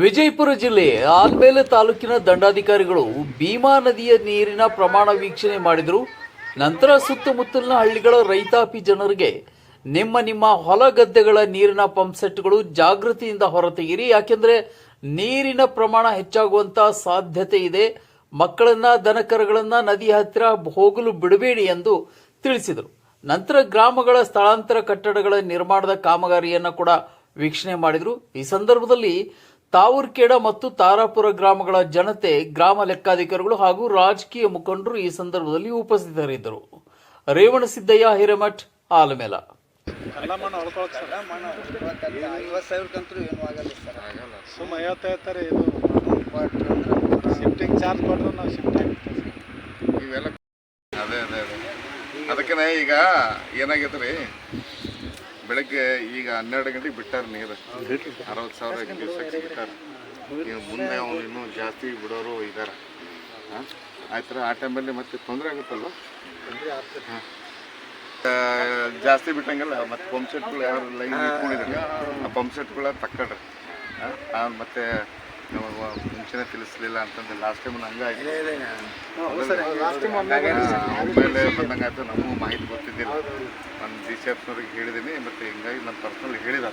ವಿಜಯಪುರ ಜಿಲ್ಲೆ ಆಲ್ಮೇಲೆ ತಾಲೂಕಿನ ದಂಡಾಧಿಕಾರಿಗಳು ಭೀಮಾ ನದಿಯ ನೀರಿನ ಪ್ರಮಾಣ ವೀಕ್ಷಣೆ ಮಾಡಿದರು. ನಂತರ ಸುತ್ತಮುತ್ತಲಿನ ಹಳ್ಳಿಗಳ ರೈತಾಪಿ ಜನರಿಗೆ ನಿಮ್ಮ ನಿಮ್ಮ ಹೊಲ ಗದ್ದೆಗಳ ನೀರಿನ ಪಂಪ್ ಸೆಟ್ಗಳು ಜಾಗೃತಿಯಿಂದ ಹೊರತೆಗಿರಿ ಯಾಕೆಂದರೆ ನೀರಿನ ಪ್ರಮಾಣ ಹೆಚ್ಚಾಗುವಂತ ಸಾಧ್ಯತೆ ಇದೆ. ಮಕ್ಕಳನ್ನ, ದನಕರಗಳನ್ನ ನದಿ ಹತ್ತಿರ ಹೋಗಲು ಬಿಡಬೇಡಿ ಎಂದು ತಿಳಿಸಿದರು. ನಂತರ ಗ್ರಾಮಗಳ ಸ್ಥಳಾಂತರ ಕಟ್ಟಡಗಳ ನಿರ್ಮಾಣದ ಕಾಮಗಾರಿಯನ್ನು ಕೂಡ ವೀಕ್ಷಣೆ ಮಾಡಿದರು. ಈ ಸಂದರ್ಭದಲ್ಲಿ ತಾವೂರ್ಕೇಡ ಮತ್ತು ತಾರಾಪುರ ಗ್ರಾಮಗಳ ಜನತೆ ಗ್ರಾಮ ಲೆಕ್ಕಾಧಿಕಾರಿಗಳು ಹಾಗೂ ರಾಜಕೀಯ ಮುಖಂಡರು ಈ ಸಂದರ್ಭದಲ್ಲಿ ಉಪಸ್ಥಿತರಿದ್ದರು. ರೇವಣಸಿದ್ದಯ್ಯ ಹಿರೇಮಠ್ ಆಲಮೇಲ. ಎಲ್ಲ ಮಣ್ಣು ಹೊಡ್ಕೊಳಕ್ ಸರ್ ಐವತ್ತು ಸಾವಿರಕ್ಕಂತೂ ಏನೂ ಆಗಲ್ಲ ಸರ್. ಆಗಲ್ಲ ಸುಮ್ಮ ಐವತ್ತು ಐವತ್ತಾರೆ ಇದು ಶಿಫ್ಟಿಂಗ್ ಚಾರ್ಜ್ ಕೊಟ್ಟರೆ ನಾವು ಶಿಫ್ಟ್ ಆಗ್ತೀವಿ ಇವೆಲ್ಲ ಅದೇ ಅದೇ ಅದೇ. ಅದಕ್ಕೆ ಈಗ ಏನಾಗೈತೆ ರೀ? ಬೆಳಗ್ಗೆ ಈಗ ಹನ್ನೆರಡು ಗಂಟೆಗೆ ಬಿಟ್ಟಾರ ನೀರು. ಅರವತ್ತು ಸಾವಿರ ಕ್ಯೂಸೆಕ್ಸ್ ಬಿಟ್ಟಾರ. ಈಗ ಮುಂದೆ ಅವ್ನು ಇನ್ನೂ ಜಾಸ್ತಿ ಬಿಡೋರು ಇದ್ದಾರೆ ಹಾಂ? ಆಯ್ತರ ಆ ಟೈಮಲ್ಲಿ ಮತ್ತೆ ತೊಂದರೆ ಆಗುತ್ತಲ್ವ? ಹಾಂ. ಆ, ಜಾಸ್ತಿ ಬಿಟ್ಟಂಗಲ್ಲ ಮತ್ತೆ ಪಂಪ್ ಸೆಟ್ಗಳು ಯಾರು ಲೈನ್ ಇಟ್ಕೊಂಡಿದ್ದಾರೆ. ಆ ಪಂಪ್ ಸೆಟ್ಗಳ ತಕ್ಕಡ್ರಿ. ಹಾಂ ಮತ್ತೆ ನಮಗೆ ಮುಂಚೆನೇ ತಿಳಿಸ್ಲಿಲ್ಲ ಅಂತಂದ್ರೆ ಲಾಸ್ಟ್ ಟೈಮ್ ಹಂಗಾಯ್ತು ಆಮೇಲೆ ಬಂದಂಗೆ ಆಯ್ತು ನಮಗೂ ಮಾಹಿತಿ ಗೊತ್ತಿದ್ದಿಲ್ಲ. ನಾನು ಡಿ ಸಿ ಎಫ್ನವ್ರಿಗೆ ಹೇಳಿದ್ದೀನಿ ಮತ್ತು ಹಿಂಗಾಗಿ ನನ್ನ ಪರ್ಸ್ನಲ್ ಹೇಳಿದ.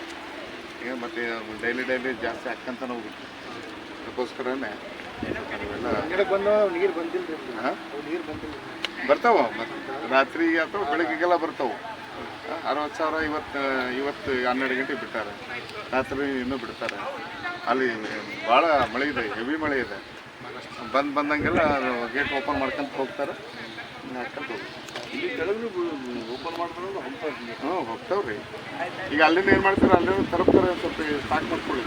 ಈಗ ಮತ್ತು ಡೈಲಿ ಡೈಲಿ ಜಾಸ್ತಿ ಹಾಕ್ಕಂತ ನಾವು ಅದಕ್ಕೋಸ್ಕರನೇ ಅವೆಲ್ಲ ಬಂದು ನೀರು ಬಂದಿಲ್ಲ ರೀ ಹಾಂ? ನೀರು ಬಂದಿಲ್ಲ ಬರ್ತಾವ ಮತ್ತು ರಾತ್ರಿ ಅಥವಾ ಬೆಳಗ್ಗೆಗೆಲ್ಲ ಬರ್ತಾವೆ. ಅರವತ್ತು ಸಾವಿರ ಇವತ್ತು ಇವತ್ತು ಹನ್ನೆರಡು ಗಂಟೆಗೆ ಬಿಡ್ತಾರೆ. ರಾತ್ರಿ ಇನ್ನೂ ಬಿಡ್ತಾರೆ. ಅಲ್ಲಿ ಭಾಳ ಮಳೆ ಇದೆ ಹೆವಿ ಮಳೆ ಇದೆ ಬಂದು ಬಂದಂಗೆಲ್ಲ ಗೇಟ್ ಓಪನ್ ಮಾಡ್ಕೊಂತ ಹೋಗ್ತಾರೆ ಹಾಕ್ಕೊಂತ ಹೋಗ್ತಾರೆ ಇಲ್ಲಿ ಕೆಳಗೂ ಓಪನ್ ಮಾಡಿದ್ರೆ ಹ್ಞೂ ಹೋಗ್ತಾವ್ರಿ ಈಗ ಅಲ್ಲಿಂದ ಏನು ಮಾಡ್ತಾರೆ ಅಲ್ಲಿ ತರಪ್ತಾರೆ ಸ್ವಲ್ಪ ಸ್ಟಾಕ್ ಮಾಡ್ಕೊಳ್ಳಿ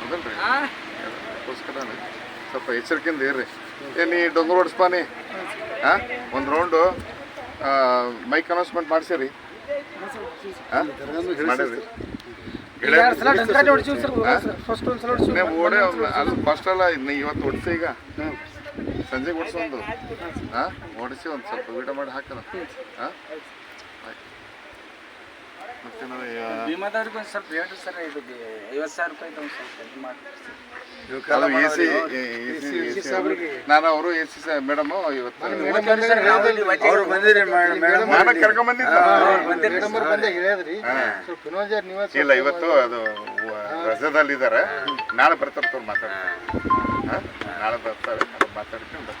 ಹೌದಲ್ರಿ ಅದಕ್ಕೋಸ್ಕರ ಸ್ವಲ್ಪ ಎಚ್ಚರಿಕೆಯಿಂದ ಇರ್ರಿ ಏ ನೀ ಡೊಂಗರ್ ಓಡಿಸ್ಪಾನಿ ಹಾಂ ಒಂದು ರೌಂಡು ಮೈಕ್ ಅನೌನ್ಸ್ಮೆಂಟ್ ಮಾಡಿಸಿರಿ ಹಾಂ ಮಾಡಿರಿ ನೀವು ಓಡೇ ಅದು ಫಸ್ಟ್ ಅಲ್ಲ ಇನ್ನು ಇವತ್ತು ಹೊಡ್ಸಿ ಈಗ. ಸಂಜೆಗೆ ಓಡಿಸಿ ಒಂದು. ಹಾಂ ಓಡಿಸಿ ಒಂದು ಸ್ವಲ್ಪ ವಿಡಿಯೋ ಮಾಡಿ ಹಾಕಲ್ಲ ಹಾಂ ಮತ್ತೆ ನಾವು ಭೀಮಾದವ್ರಿಗೆ ಒಂದು ಸ್ವಲ್ಪ ಹೇಳ್ರಿ ಸರ್ ಇದು ಐವತ್ತು ಸಾವಿರ ರೂಪಾಯಿ ಒಂದು ಸ್ವಲ್ಪ ಇದು ಮಾಡಿ. ಅದು ಎ ಸಿ ನಾನು ಅವರು ಎ ಸಿ ಮೇಡಮ್ ಇವತ್ತು. ಅವ್ರು ಬಂದಿರಿ ಮೇಡಮ್ ನಾನು ಜರ ಇಲ್ಲ ಇವತ್ತು ಅದು ರಜದಲ್ಲಿದ್ದಾರೆ. ನಾಳೆ ಬರ್ತಾರೆ ತೋರ್ ಮಾತಾಡ್ತಾರೆ ನಾಳೆ ಬರ್ತಾರೆ ಮಾತಾಡ್ಕೊಂಡು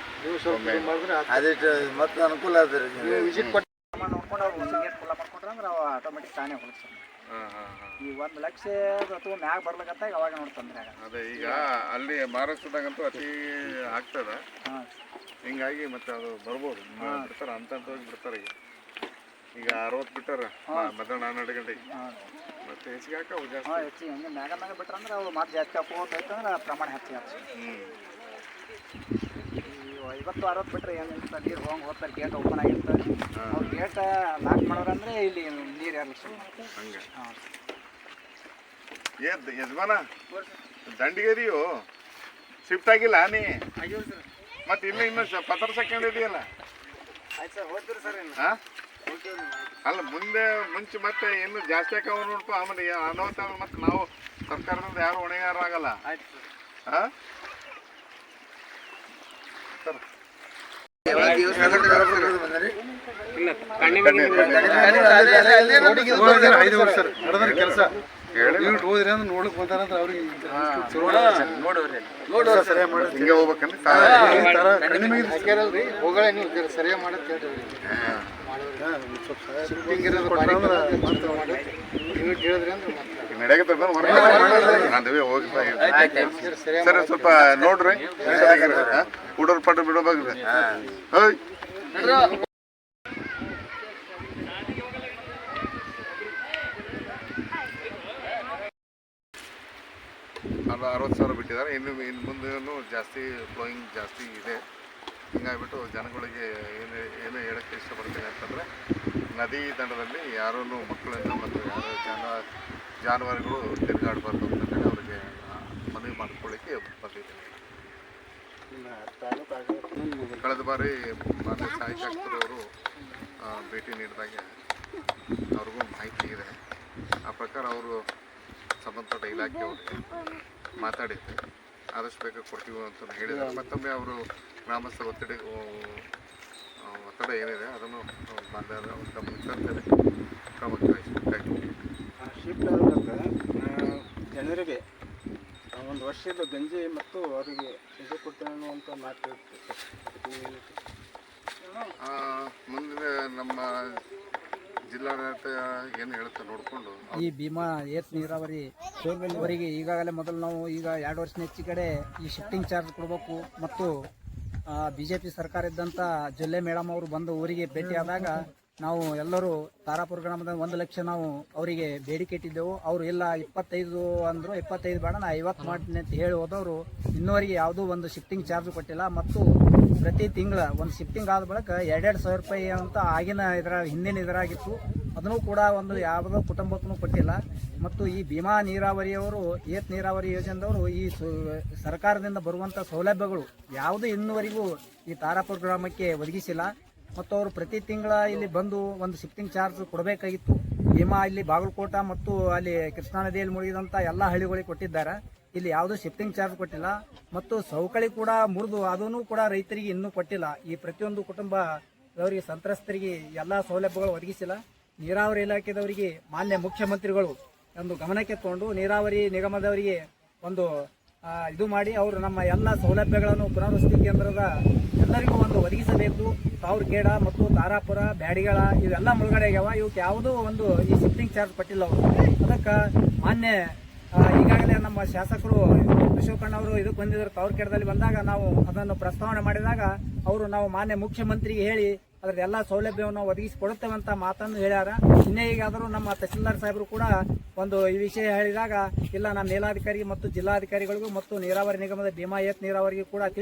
ಅದಿಟ್ಟು ಮತ್ತೆ ಅನುಕೂಲ ಆದ್ರೆ ವಿಸಿಟ್ ಕೊಟ್ಟು ನೋಡ್ಕೊಂಡು ಅವ್ರು ಸಿಗೇಟ್ ಫುಲ್ಲ ಮಾಡ್ಕೊಂಡ್ರೆ ಅಂದ್ರೆ ಅವು ಆಟೋಮೆಟಿಕ್ ತಾನೇ ಹೊಲಕ್ಕೆ ಹಾಂ ಹಾಂ ಹಾಂ ಈ ಒಂದು ಲಕ್ಷ ಅಥವಾ ಮ್ಯಾಗ ಬರ್ಲಿಕತ್ತಾಗ ಅವಾಗ ನೋಡಿ ತೊಂದರೆ ಆಗ ಅದೇ ಈಗ ಅಲ್ಲಿ ಮಹಾರಾಷ್ಟ್ರದಾಗಂತೂ ಅತಿ ಆಗ್ತದೆ. ಹಾಂ. ಹಿಂಗಾಗಿ ಮತ್ತೆ ಅದು ಬರ್ಬೋದು. ಬಿಡ್ತಾರ ಅಂತ ಹೋಗಿ ಬಿಡ್ತಾರೆ ಈಗ. ಈಗ ಅರವತ್ತು ಬಿಟ್ಟಾರ ಮಧ್ಯಾಹ್ನ ಹನ್ನೆರಡು ಗಂಟೆಗೆ. ಮತ್ತೆ ಹೆಚ್ಚಿಗೆ ಹಾಕವು ಜಾಸ್ತಿ. ಹಾಂ ಹೆಚ್ಚಿಗೆ. ಹಂಗೆ ಮ್ಯಾಗ ಮ್ಯಾಗ ಬಿಟ್ರಂದ್ರೆ ಅವು ಮತ್ತೆ ಜಾಸ್ತಿ ಹಾಕೋತೈತೆ ಅಂದ್ರೆ ಪ್ರಮಾಣ ಹೆಚ್ಚಿಗೆ ಆಗ್ತದೆ. ಐವತ್ತು ಅರವತ್ತು ಬಿಟ್ರೆ ಏನು ಇರ್ತದೆ? ನೀರು ಹೋಗಿ ಹೋಗ್ತಾರೆ ಗೇಟ್ ಓಪನ್ ಆಗಿರ್ತದೆ. ಅವ್ರು ಗೇಟ್ ಲಾಕ್ ಮಾಡೋರಂದ್ರೆ ಇಲ್ಲಿ ನೀರು ಏರ್ಲಿಕ್ಕೆ ಹಂಗೆ. ಹಾಂ. ಏ ಯಜಮಾನ? ದಂಡಿಗೇರಿಯು? ಶಿಫ್ಟ್ ಆಗಿಲ್ಲ ನೀ? ಮತ್ತೆ ಇನ್ನು ಇನ್ನು ಪತ್ರ ಸೆಕೆಂಡ್ ಇದೆಯಲ್ಲ ಸರ್ ಸರ್? ಅಲ್ಲ ಮುಂದೆ ಮುಂಚೆ ಮತ್ತೆ ಇನ್ನು ಜಾಸ್ತಿ ಹಾಕವ ನೋಡ್ಪ ಆಮೇಲೆ ಯಾ- ಅನಾಹುತ ಮತ್ತೆ ನಾವು ಸರ್ಕಾರದಿಂದ ಯಾರು ಹೊಣೆಗಾರ ಆಗಲ್ಲ. ಆಯ್ತು ಸರ್. ಹಾ? ಐದು ವರ್ಷ ನಡೆದ್ರಿ ಕೆಲಸ. ನೀವು ಹೋದ್ರಿ ಅಂದ್ರೆ ನೋಡಕ್ ಬಂದಾರಂದ್ರೆ ಅವ್ರಿಗೆ ನೋಡ್ರಿ ಸರಿಯಾಗಿ ಮಾಡಿ ಹಿಂಗೆ ಹೋಗ್ಬೇಕಂದ್ರೆ ಹೋಗಳೆ ನೀವು ಸರಿಯಾಗಿ ಹೇಳ್ರಿ ಸ್ವಲ್ಪ ಶಿಫ್ಟಿಂಗ್ ಇರೋದು ನೀವು ಹೇಳಿದ್ರಿ ಅಂದ್ರೆ ನಡೆಯಕತ್ತದ ಇರ್ತೀವಿ. ಸರಿ ಸ್ವಲ್ಪ ನೋಡ್ರಿ. ಹುಡುಗರು ಪಟ್ಟ ಬಿಡೋಬೇಕ್ರಿ ಹೋಯ್ ಅದು ಬಿಟ್ಟಿದ್ದಾರೆ ಇನ್ನು ಇನ್ನು ಮುಂದೆನೂ ಜಾಸ್ತಿ ಫ್ಲೋಯಿಂಗ್ ಜಾಸ್ತಿ ಇದೆ. ಹಿಂಗಾಗ್ಬಿಟ್ಟು ಜನಗಳಿಗೆ ಏನು ಏನು ಹೇಳೋಕ್ಕೆ ಇಷ್ಟಪಡ್ತೀನಿ ಅಂತಂದರೆ, ನದಿ ದಂಡದಲ್ಲಿ ಯಾರೂ ಮಕ್ಕಳನ್ನು ಮತ್ತು ಯಾರು ಜನ ಜಾನುವಾರುಗಳು ತಿರುಗಾಡಬಾರ್ದು ಅಂತಂದರೆ ಅವರಿಗೆ ಮನವಿ ಮಾಡ್ಕೊಳ್ಳಿಕ್ಕೆ ಬಂದಿದ್ದೀನಿ. ಕಳೆದ ಬಾರಿ ಮಾನ್ಯ ಅವರು ಭೇಟಿ ನೀಡಿದಾಗ ಅವ್ರಿಗೂ ಮಾಹಿತಿ ಇದೆ. ಆ ಪ್ರಕಾರ ಅವರು ಸಂಬಂಧಪಟ್ಟ ಇಲಾಖೆಯವರಿಗೆ ಮಾತಾಡಿದ್ದೆ. ಆದಷ್ಟು ಬೇಗ ಕೊಡ್ತೀವಿ ಅಂತ ಹೇಳಿದ್ದಾರೆ ಮತ್ತೊಮ್ಮೆ ಅವರು ಗ್ರಾಮಸ್ಥರ ಒತ್ತಡ ಒತ್ತಡ ಏನಿದೆ ಅದನ್ನು ಬಂದಾಗ ಗಮನಕ್ಕೆ ತರ್ತೇನೆ ಕ್ರಮಕ್ಕೆ ಶಿಫ್ಟ್ ಜನರಿಗೆ ಒಂದು ವರ್ಷದ ಗಂಜಿ ಮತ್ತು ಅವರಿಗೆ ಇದು ಕೊಡ್ತೇನೆ ಅನ್ನುವಂಥ ಮಾತು ಇತ್ತು. ಅದಕ್ಕೆ ಆ, ಮುಂದಿನ ನಮ್ಮ ಈ ಭೀಮಾ ಏತ್ ನೀರಾವರಿ ಅವರಿಗೆ ಈಗಾಗಲೇ ಮೊದಲು ನಾವು ಈಗ ಎರಡು ವರ್ಷ ಹೆಚ್ಚು ಕಡೆ ಈ ಶಿಫ್ಟಿಂಗ್ ಚಾರ್ಜ್ ಕೊಡಬೇಕು. ಮತ್ತು ಬಿ ಜೆ ಪಿ ಸರ್ಕಾರ ಇದ್ದಂಥ ಜೊಲ್ಲೆ ಮೇಡಮ್ ಅವರು ಬಂದು ಊರಿಗೆ ಭೇಟಿಯಾದಾಗ ನಾವು ಎಲ್ಲರೂ ತಾರಾಪುರ ಗ್ರಾಮದ ಒಂದು ಲಕ್ಷ ನಾವು ಅವರಿಗೆ ಬೇಡಿಕೆ ಇಟ್ಟಿದ್ದೆವು. ಅವರು ಇಲ್ಲ, ಇಪ್ಪತ್ತೈದು ಅಂದರು, ಇಪ್ಪತ್ತೈದು ಬೇಡ, ನಾ ಐವತ್ತು ಮಾಡ್ತೀನಿ ಅಂತ ಹೇಳಿ ಹೋದವರು ಇನ್ನೂವರೆಗೆ ಯಾವುದೂ ಒಂದು ಶಿಫ್ಟಿಂಗ್ ಚಾರ್ಜ್ ಕೊಟ್ಟಿಲ್ಲ. ಮತ್ತು ಪ್ರತಿ ತಿಂಗಳ ಒಂದು ಶಿಫ್ಟಿಂಗ್ ಆದ ಬಳಿಕ ಎರಡೆರಡು ಸಾವಿರ ರೂಪಾಯಿ ಅಂತ ಆಗಿನ ಇದರ, ಹಿಂದಿನ ಇದರಾಗಿತ್ತು. ಅದನ್ನು ಕೂಡ ಒಂದು ಯಾವುದೋ ಕುಟುಂಬಕ್ಕೂ ಕೊಟ್ಟಿಲ್ಲ. ಮತ್ತು ಈ ಭೀಮಾ ನೀರಾವರಿಯವರು, ಏತ್ ನೀರಾವರಿ ಯೋಜನೆದವರು ಈ ಸರ್ಕಾರದಿಂದ ಬರುವಂಥ ಸೌಲಭ್ಯಗಳು ಯಾವುದೂ ಇನ್ನುವರೆಗೂ ಈ ತಾರಾಪುರ ಗ್ರಾಮಕ್ಕೆ ಒದಗಿಸಿಲ್ಲ. ಮತ್ತು ಅವರು ಪ್ರತಿ ತಿಂಗಳ ಇಲ್ಲಿ ಬಂದು ಒಂದು ಶಿಫ್ಟಿಂಗ್ ಚಾರ್ಜ್ ಕೊಡಬೇಕಾಗಿತ್ತು. ಭೀಮಾ ಇಲ್ಲಿ ಬಾಗಲಕೋಟ ಮತ್ತು ಅಲ್ಲಿ ಕೃಷ್ಣಾ ನದಿಯಲ್ಲಿ ಮುಳುಗಿದಂಥ ಎಲ್ಲ ಹಳ್ಳಿಗಳಿಗೆ ಕೊಟ್ಟಿದ್ದಾರೆ. ಇಲ್ಲಿ ಯಾವುದೂ ಶಿಫ್ಟಿಂಗ್ ಚಾರ್ಜ್ ಕೊಟ್ಟಿಲ್ಲ. ಮತ್ತು ಸೌಕಳಿ ಕೂಡ ಮುರಿದು, ಅದನ್ನು ಕೂಡ ರೈತರಿಗೆ ಇನ್ನೂ ಕೊಟ್ಟಿಲ್ಲ. ಈ ಪ್ರತಿಯೊಂದು ಕುಟುಂಬ ಅವರಿಗೆ ಸಂತ್ರಸ್ತರಿಗೆ ಎಲ್ಲ ಸೌಲಭ್ಯಗಳು ಒದಗಿಸಿಲ್ಲ. ನೀರಾವರಿ ಇಲಾಖೆದವರಿಗೆ ಮಾನ್ಯ ಮುಖ್ಯಮಂತ್ರಿಗಳು ಒಂದು ಗಮನಕ್ಕೆ ತಗೊಂಡು ನೀರಾವರಿ ನಿಗಮದವರಿಗೆ ಒಂದು ಇದು ಮಾಡಿ ಅವರು ನಮ್ಮ ಎಲ್ಲ ಸೌಲಭ್ಯಗಳನ್ನು ಪುನರ್ವಸತಿ ಕೇಂದ್ರದ ಎಲ್ಲರಿಗೂ ಒಂದು ಒದಗಿಸಬೇಕು ತಾವ್ರಗೇಡ ಮತ್ತು ತಾರಾಪುರ, ಬ್ಯಾಡಿಗಳ ಇವೆಲ್ಲ ಮುಳುಗಡೆ ಆಗ್ಯಾವ. ಇವಕ್ಕೆ ಯಾವುದೂ ಒಂದು ಈ ಶಿಫ್ಟಿಂಗ್ ಚಾರ್ಜ್ ಪಟ್ಟಿಲ್ಲ ಅವರು. ಅದಕ್ಕೆ ಮಾನ್ಯ ಈಗಾಗಲೇ ನಮ್ಮ ಶಾಸಕರು ಅಶೋಕಣ್ಣವರು ಇದಕ್ಕೆ ಬಂದಿದ್ದರು ತಾವ್ರಗೇಡದಲ್ಲಿ ಬಂದಾಗ ನಾವು ಅದನ್ನು ಪ್ರಸ್ತಾವನೆ ಮಾಡಿದಾಗ ಅವರು ನಾವು ಮಾನ್ಯ ಮುಖ್ಯಮಂತ್ರಿಗೆ ಹೇಳಿ ಅದರ ಎಲ್ಲ ಸೌಲಭ್ಯವನ್ನು ಒದಗಿಸಿಕೊಡುತ್ತೇವೆ ಅಂತ ಮಾತನ್ನು ಹೇಳ್ಯಾರ. ಇನ್ನೇ ಈಗಾದರೂ ನಮ್ಮ ತಹಸೀಲ್ದಾರ್ ಸಾಹೇಬರು ಕೂಡ ಒಂದು ಈ ವಿಷಯ ಹೇಳಿದಾಗ, ಇಲ್ಲ ನಮ್ಮ ಮೇಲಾಧಿಕಾರಿ ಮತ್ತು ಜಿಲ್ಲಾಧಿಕಾರಿಗಳಿಗೂ ಮತ್ತು ನೀರಾವರಿ ನಿಗಮದ ಭೀಮಾಯತ್ ನೀರಾವರಿಗೆ ಕೂಡ